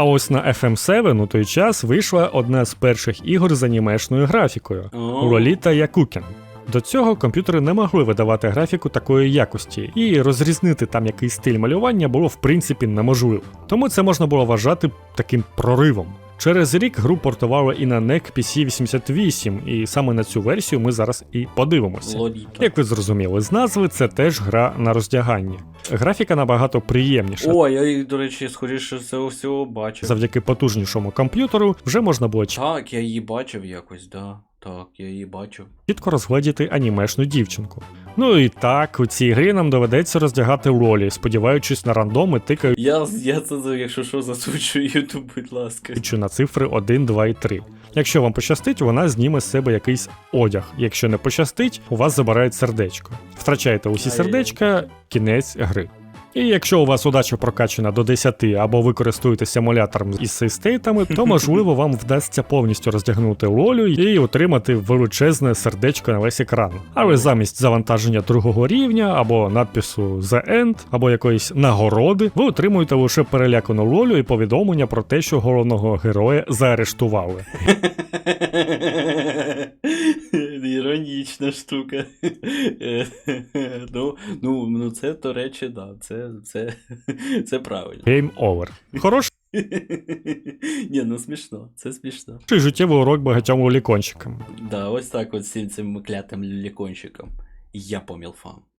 А ось на FM7 у той час вийшла одна з перших ігор з анімешною графікою. Лоліта Якукен. До цього комп'ютери не могли видавати графіку такої якості, і розрізнити там якийсь стиль малювання було в принципі неможливо. Тому це можна було вважати таким проривом. Через рік гру портували і на NEC PC 88, і саме на цю версію ми зараз і подивимося. Лоліта. Як ви зрозуміли з назви, це теж гра на роздяганні. Графіка набагато приємніша. О, я, до речі, скоріше цього всього бачив. Завдяки потужнішому комп'ютеру вже можна було Так, я її бачив якось, да. Так, я її бачив. чітко розгледіти анімешну дівчинку. Ну і так, у цій грі нам доведеться роздягати ролі, сподіваючись на рандоми, тикаючи Я, я це, якщо що, засуджую Ютуб, будь ласка. на цифри 1, 2 і 3. Якщо вам пощастить, вона зніме з себе якийсь одяг. Якщо не пощастить, у вас забирають сердечко. Втрачаєте усі сердечка, кінець гри. І якщо у вас удача прокачана до 10 або ви користуєтеся емулятором із сейстейтами, то можливо вам вдасться повністю роздягнути лолю і отримати величезне сердечко на весь екран. Але замість завантаження другого рівня або надпису The End, або якоїсь нагороди, ви отримуєте лише перелякану лолю і повідомлення про те, що головного героя заарештували. Іронічна штука. ну, ну, ну, це, до речі, да, це, це, це правильно. Game over. Хороший Ні, ну смішно, це смішно. життєвий урок багатьом лікончикам. Да, ось так от з цим, клятим лікончиком. Я по мілфам.